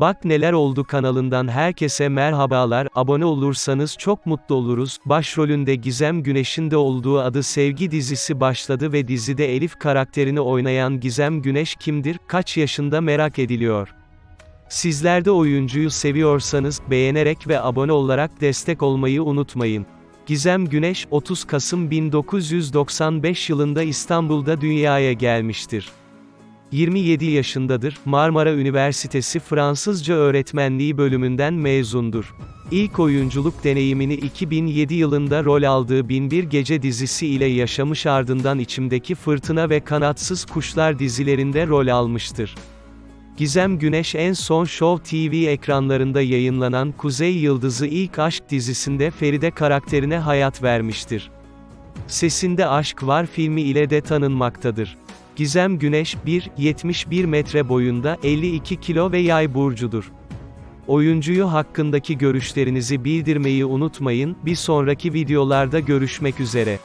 Bak Neler Oldu kanalından herkese merhabalar, abone olursanız çok mutlu oluruz. Başrolünde Gizem Güneş'in de olduğu Adı Sevgi dizisi başladı ve dizide Elif karakterini oynayan Gizem Güneş kimdir, kaç yaşında merak ediliyor. Sizler de oyuncuyu seviyorsanız, beğenerek ve abone olarak destek olmayı unutmayın. Gizem Güneş, 30 Kasım 1995 yılında İstanbul'da dünyaya gelmiştir. 27 yaşındadır, Marmara Üniversitesi Fransızca Öğretmenliği bölümünden mezundur. İlk oyunculuk deneyimini 2007 yılında rol aldığı Binbir Gece dizisi ile yaşamış ardından İçimdeki Fırtına ve Kanatsız Kuşlar dizilerinde rol almıştır. Gizem Güneş en son Show TV ekranlarında yayınlanan Kuzey Yıldızı İlk Aşk dizisinde Feride karakterine hayat vermiştir. Sesinde Aşk Var filmi ile de tanınmaktadır. Gizem Güneş, 1.71 metre boyunda, 52 kilo ve yay burcudur. Oyuncuyu hakkındaki görüşlerinizi bildirmeyi unutmayın, bir sonraki videolarda görüşmek üzere.